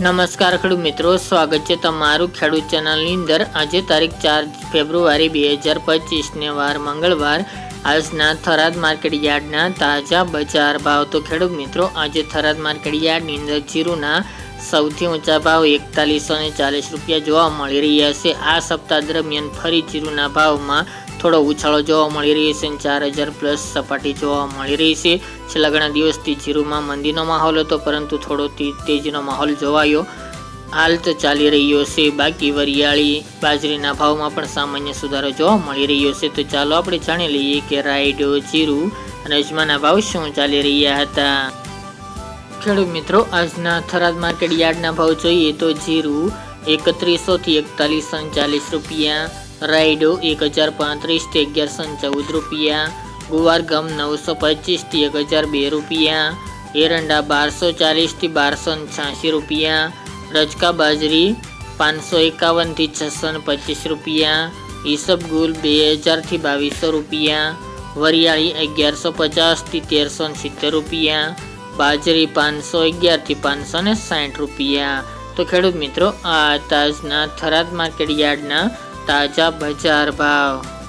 નમસ્કાર ખેડૂત મિત્રો, સ્વાગત છે તમારું ખેડૂત ચેનલની અંદર. આજે તારીખ ચાર ફેબ્રુઆરી બે હજાર પચીસને વાર મંગળવાર આજના થરાદ માર્કેટ યાર્ડના તાજા બજાર ભાવ. તો ખેડૂત મિત્રો, આજે થરાદ માર્કેટ યાર્ડની અંદર જીરુના સૌથી ઊંચા ભાવ એકતાલીસો ને ચાલીસ રૂપિયા જોવા મળી રહ્યા છે. આ સપ્તાહ દરમિયાન ફરી જીરુના ભાવમાં થોડો ઉછાળો જોવા મળી રહ્યો છે ચાર હજાર પ્લસ સપાટી જોવા મળી રહી છે. છેલ્લા ઘણા દિવસથી જીરુમાં મંદીનો માહોલ હતો, પરંતુ થોડો તેજીનો માહોલ જોવાયો. હાલ તો ચાલી રહ્યો છે બાકી વરિયાળી. બાજરીના ભાવમાં પણ સામાન્ય સુધારો જોવા મળી રહ્યો છે. તો ચાલો આપણે જાણી લઈએ કે રાઈડો જીરું અને અજમાના ભાવ શું ચાલી રહ્યા હતા. ખેડૂત મિત્રો, આજના થરાદ માર્કેટ યાર્ડના ભાવ જોઈએ તો જીરું એકત્રીસો થી એકતાલીસો ચાલીસ રૂપિયા રાઈડો એક હજાર પાંત્રીસથી અગિયારસો ચૌદ રૂપિયા, ગુવાર ગમ નવસો પચીસથી એક હજાર બે રૂપિયા, એરંડા બારસો ચાલીસથી બારસો છ્યાસી રૂપિયા રજકા બાજરી પાંચસો એકાવનથી છસો ને પચીસ રૂપિયા. ઈસબગુલ બે હજારથી બાવીસો રૂપિયા. વરિયાળી અગિયારસો પચાસથી તેરસો ને સિત્તેર રૂપિયા. બાજરી પાંચસો અગિયારથી પાંચસો ને સાઠ રૂપિયા. તો ખેડૂત મિત્રો, આ તાજના થરાદ માર્કેટ યાર્ડના તાજા બજાર ભાવ.